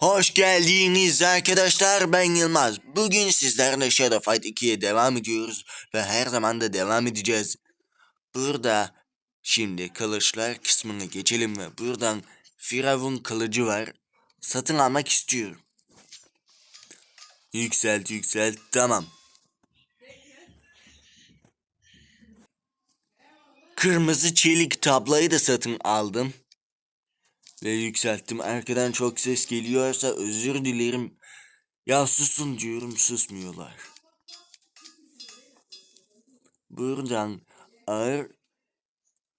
Hoş geldiniz arkadaşlar ben Yılmaz. Bugün sizlerle Shadow Fight 2'ye devam ediyoruz ve her zaman da devam edeceğiz. Burada şimdi kılıçlar kısmına geçelim ve buradan Firavun kılıcı var. Satın almak istiyorum. Yükselt yükselt tamam. Kırmızı çelik tablayı da satın aldım. Ve yükselttim. Arkadan çok ses geliyorsa özür dilerim. Ya susun diyorum susmuyorlar. Buradan ağır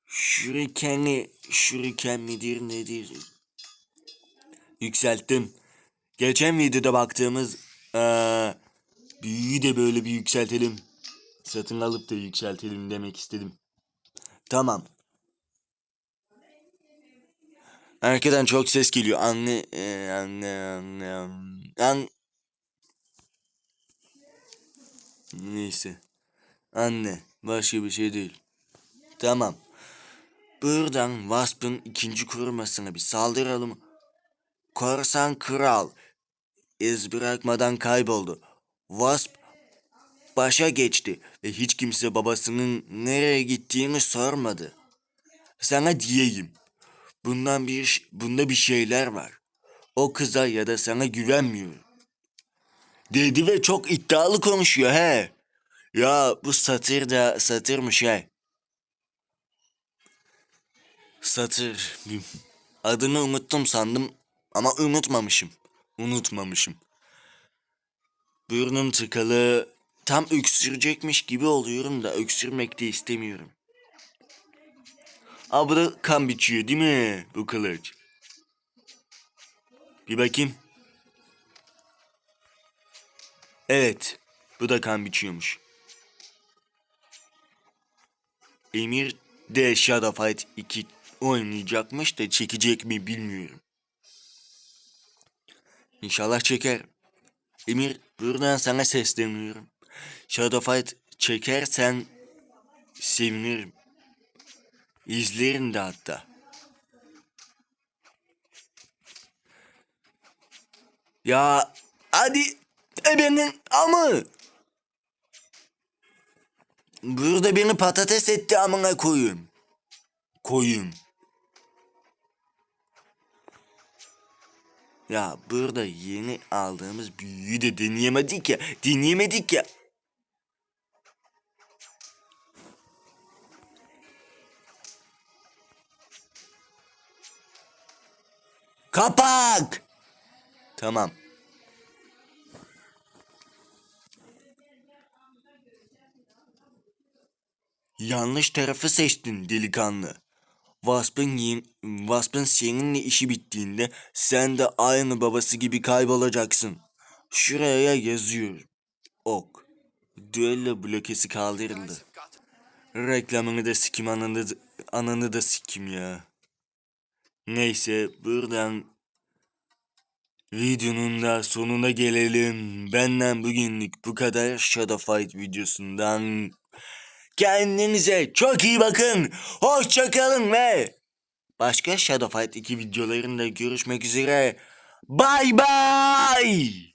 şurikeni şuriken midir nedir? Yükselttim. Geçen videoda baktığımız eee büyüyü de böyle bir yükseltelim. Satın alıp da yükseltelim demek istedim. Tamam. Arkadan çok ses geliyor. Anne, e, anne, anne, anne. An... Neyse. Anne, başka bir şey değil. Tamam. Buradan Wasp'ın ikinci korumasına bir saldıralım. Korsan kral. İz bırakmadan kayboldu. Wasp başa geçti ve hiç kimse babasının nereye gittiğini sormadı. Sana diyeyim. Bundan bir bunda bir şeyler var. O kıza ya da sana güvenmiyorum. Dedi ve çok iddialı konuşuyor he. Ya bu satır da satırmış he. Satır. Adını unuttum sandım ama unutmamışım. Unutmamışım. Burnum tıkalı. Tam öksürecekmiş gibi oluyorum da öksürmek de istemiyorum. Da kan biçiyor değil mi bu kılıç? Bir bakayım. Evet. Bu da kan biçiyormuş. Emir de Shadow Fight 2 oynayacakmış da çekecek mi bilmiyorum. İnşallah çeker. Emir buradan sana sesleniyorum. Shadow Fight çekersen sevinirim. İzlerim hatta. Ya hadi ebenin amı. Burada beni patates etti amına koyayım. Koyayım. Ya burada yeni aldığımız büyüyü de deneyemedik ya. Deneyemedik ya. Kapak! Tamam. Yanlış tarafı seçtin delikanlı. Wasp'ın Wasp'ın seninle işi bittiğinde sen de aynı babası gibi kaybolacaksın. Şuraya yazıyor. Ok. Düello blokesi kaldırıldı. Reklamını da sikim ananı, ananı da sikim ya. Neyse buradan videonun da sonuna gelelim. Benden bugünlük bu kadar Shadow Fight videosundan. Kendinize çok iyi bakın. Hoşçakalın ve başka Shadow Fight 2 videolarında görüşmek üzere. Bay bay.